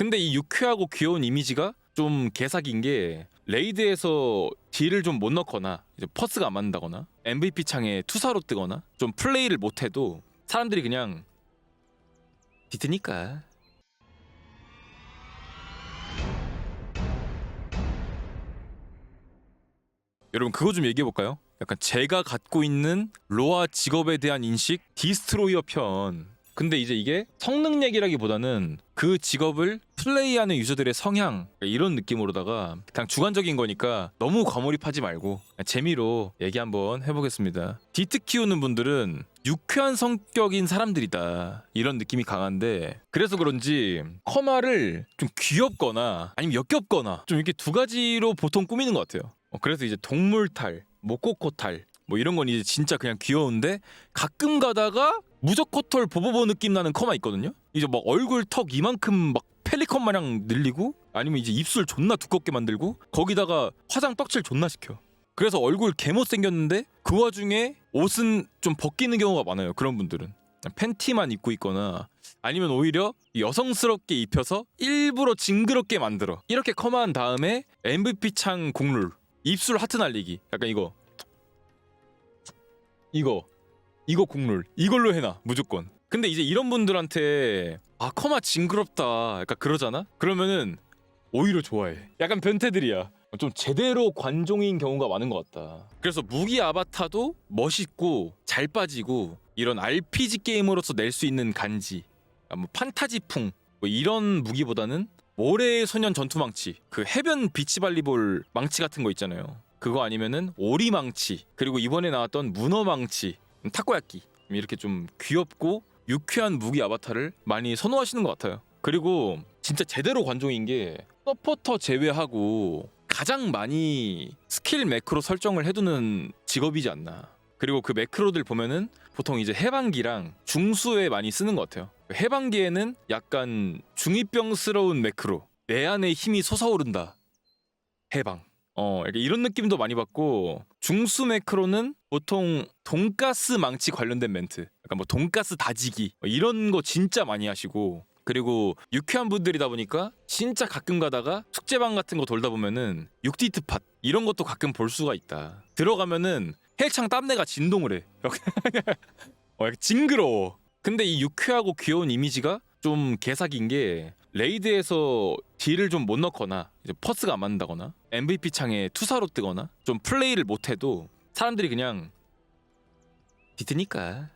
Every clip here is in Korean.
근데 이 유쾌하고 귀여운 이미지가 좀 개사긴 게 레이드에서 딜을 좀 못 넣거나 이제 퍼스가 안 맞는다거나 MVP 창에 투사로 뜨거나 좀 플레이를 못 해도 사람들이 그냥 디트니까 여러분 그거 좀 얘기해 볼까요? 약간 제가 갖고 있는 로아 직업에 대한 인식 디스트로이어 편. 근데 이제 이게 성능 얘기라기보다는 그 직업을 플레이하는 유저들의 성향 이런 느낌으로다가 그냥 주관적인 거니까 너무 과몰입하지 말고 재미로 얘기 한번 해보겠습니다. 디트 키우는 분들은 유쾌한 성격인 사람들이다 이런 느낌이 강한데 그래서 그런지 커마를 좀 귀엽거나 아니면 역겹거나 좀 이렇게 두 가지로 보통 꾸미는 것 같아요. 어, 그래서 이제 동물탈, 모코코탈 뭐 이런 건 이제 진짜 그냥 귀여운데 가끔 가다가 무적코털 보보보 느낌 나는 커마 있거든요. 이제 막 얼굴 턱 이만큼 막 펠리컨 마냥 늘리고 아니면 이제 입술 존나 두껍게 만들고 거기다가 화장 떡칠 존나 시켜. 그래서 얼굴 개못 생겼는데 그 와중에 옷은 좀 벗기는 경우가 많아요. 그런 분들은 팬티만 입고 있거나 아니면 오히려 여성스럽게 입혀서 일부러 징그럽게 만들어. 이렇게 커마한 다음에 MVP 창 곡룰 입술 하트 날리기 약간 이거 이거 이거 국룰 이걸로 해놔 무조건. 근데 이제 이런 분들한테 아 커마 징그럽다 약간 그러잖아? 그러면은 오히려 좋아해. 약간 변태들이야. 좀 제대로 관종인 경우가 많은 것 같다. 그래서 무기 아바타도 멋있고 잘 빠지고 이런 RPG 게임으로서 낼 수 있는 간지 아, 뭐 판타지풍 뭐 이런 무기보다는 모래의 소년 전투망치 그 해변 비치발리볼 망치 같은 거 있잖아요. 그거 아니면은 오리망치 그리고 이번에 나왔던 문어망치 타코야끼. 이렇게 좀 귀엽고 유쾌한 무기 아바타를 많이 선호하시는 것 같아요. 그리고 진짜 제대로 관종인 게 서포터 제외하고 가장 많이 스킬 매크로 설정을 해두는 직업이지 않나. 그리고 그 매크로들 보면은 보통 이제 해방기랑 중수에 많이 쓰는 것 같아요. 해방기에는 약간 중이병스러운 매크로 내 안에 힘이 솟아오른다. 해방 어 약간 이런 느낌도 많이 받고 중수 매크로는 보통 돈가스 망치 관련된 멘트 약간 뭐 돈가스 다지기 뭐 이런 거 진짜 많이 하시고 그리고 유쾌한 분들이다 보니까 진짜 가끔 가다가 숙제방 같은 거 돌다 보면은 육디트 팟 이런 것도 가끔 볼 수가 있다. 들어가면은 헬창 땀내가 진동을 해. 어, 징그러워. 근데 이 유쾌하고 귀여운 이미지가 좀 개사긴 게 레이드에서 딜을 좀 못 넣거나 이제 퍼스가 안 맞는다거나 MVP 창에 투사로 뜨거나 좀 플레이를 못 해도 사람들이 그냥 디트니까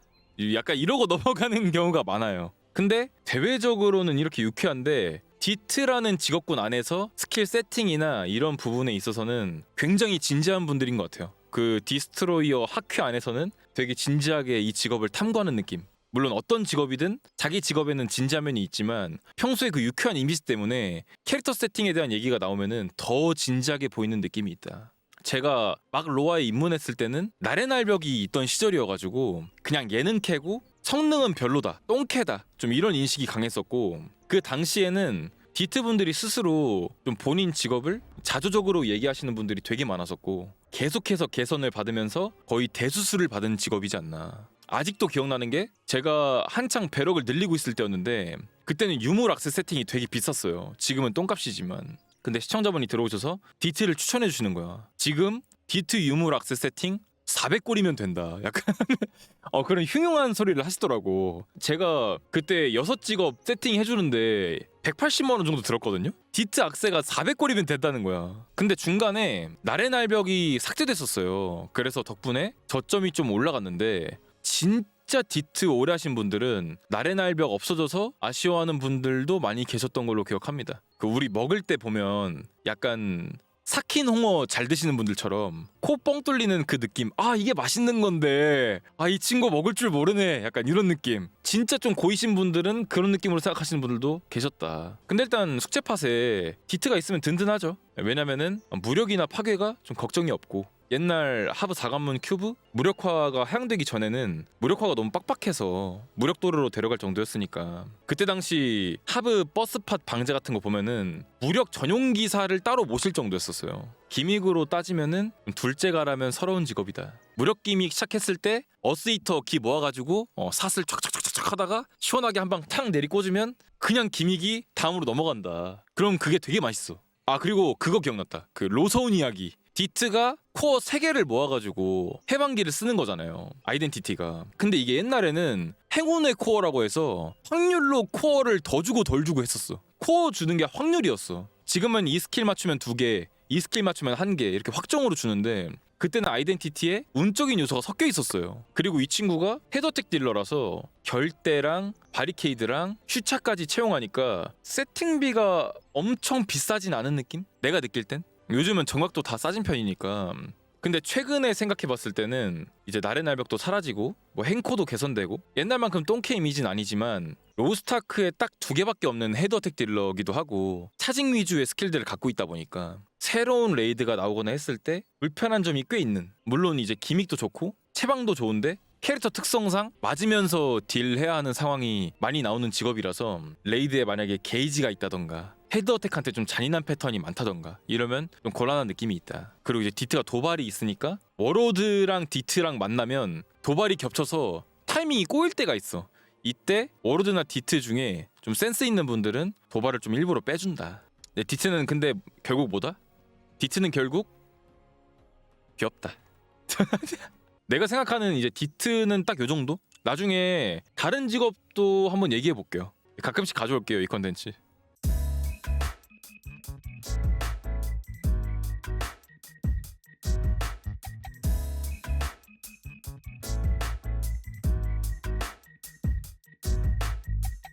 약간 이러고 넘어가는 경우가 많아요. 근데 대외적으로는 이렇게 유쾌한데 디트라는 직업군 안에서 스킬 세팅이나 이런 부분에 있어서는 굉장히 진지한 분들인 것 같아요. 그 디스트로이어 학회 안에서는 되게 진지하게 이 직업을 탐구하는 느낌. 물론 어떤 직업이든 자기 직업에는 진지한 면이 있지만 평소에 그 유쾌한 이미지 때문에 캐릭터 세팅에 대한 얘기가 나오면은 더 진지하게 보이는 느낌이 있다. 제가 막 로아에 입문했을 때는 나래날벽이 있던 시절이어가지고 그냥 예능 캐고 성능은 별로다, 똥캐다 좀 이런 인식이 강했었고 그 당시에는 디트 분들이 스스로 좀 본인 직업을 자조적으로 얘기하시는 분들이 되게 많았었고 계속해서 개선을 받으면서 거의 대수술을 받은 직업이지 않나. 아직도 기억나는 게 제가 한창 배럭을 늘리고 있을 때였는데 그때는 유물 악세 세팅이 되게 비쌌어요. 지금은 똥값이지만. 근데 시청자분이 들어오셔서 디트를 추천해 주시는 거야. 지금 디트 유물 악세 세팅 400골이면 된다. 약간 어 그런 흉흉한 소리를 하시더라고. 제가 그때 여섯 직업 세팅 해주는데 180만 원 정도 들었거든요. 디트 악세가 400골이면 된다는 거야. 근데 중간에 나래 날벽이 삭제됐었어요. 그래서 덕분에 저점이 좀 올라갔는데 진짜 디트 오래 하신 분들은 나래날벽 없어져서 아쉬워하는 분들도 많이 계셨던 걸로 기억합니다. 그 우리 먹을 때 보면 약간 삭힌 홍어 잘 드시는 분들처럼 코 뻥 뚫리는 그 느낌 아 이게 맛있는 건데 아 이 친구 먹을 줄 모르네 약간 이런 느낌. 진짜 좀 고이신 분들은 그런 느낌으로 생각하시는 분들도 계셨다. 근데 일단 숙제팟에 디트가 있으면 든든하죠. 왜냐면은 무력이나 파괴가 좀 걱정이 없고 옛날 하브 4관문 큐브 무력화가 하향되기 전에는 무력화가 너무 빡빡해서 무력도로로 데려갈 정도였으니까 그때 당시 하브 버스팟 방제 같은 거 보면은 무력 전용 기사를 따로 모실 정도였었어요. 기믹으로 따지면은 둘째가라면 서러운 직업이다. 무력 기믹 시작했을 때 어스이터 기 모아가지고 어, 삿을 촥촥촥촥 하다가 시원하게 한방탁 내리 꽂으면 그냥 기믹이 다음으로 넘어간다. 그럼 그게 되게 맛있어. 아 그리고 그거 기억났다. 그 로서운 이야기. 디트가 코어 3개를 모아가지고 해방기를 쓰는 거잖아요. 아이덴티티가. 근데 이게 옛날에는 행운의 코어라고 해서 확률로 코어를 더 주고 덜 주고 했었어. 코어 주는 게 확률이었어. 지금은 이 스킬 맞추면 두 개, 이 스킬 맞추면 한 개 이렇게 확정으로 주는데 그때는 아이덴티티에 운적인 요소가 섞여 있었어요. 그리고 이 친구가 헤더텍 딜러라서 결대랑 바리케이드랑 슈차까지 채용하니까 세팅비가 엄청 비싸진 않은 느낌? 내가 느낄 땐? 요즘은 정각도 다 싸진 편이니까. 근데 최근에 생각해봤을 때는 이제 나레날벽도 사라지고 뭐 행코도 개선되고 옛날만큼 똥캐 이미지는 아니지만 로스타크에 딱 두 개밖에 없는 헤드어택 딜러기도 하고 차징 위주의 스킬들을 갖고 있다 보니까 새로운 레이드가 나오거나 했을 때 불편한 점이 꽤 있는. 물론 이제 기믹도 좋고 체방도 좋은데 캐릭터 특성상 맞으면서 딜해야 하는 상황이 많이 나오는 직업이라서 레이드에 만약에 게이지가 있다던가 헤드어택한테 좀 잔인한 패턴이 많다던가 이러면 좀 곤란한 느낌이 있다 그리고 이제 디트가 도발이 있으니까 워로드랑 디트랑 만나면 도발이 겹쳐서 타이밍이 꼬일 때가 있어 이때 워로드나 디트 중에 좀 센스 있는 분들은 도발을 좀 일부러 빼준다 네, 디트는 근데 결국 뭐다? 디트는 결국 귀엽다 내가 생각하는 이제 디트는 딱 요 정도? 나중에 다른 직업도 한번 얘기해 볼게요. 가끔씩 가져올게요 이 컨텐츠.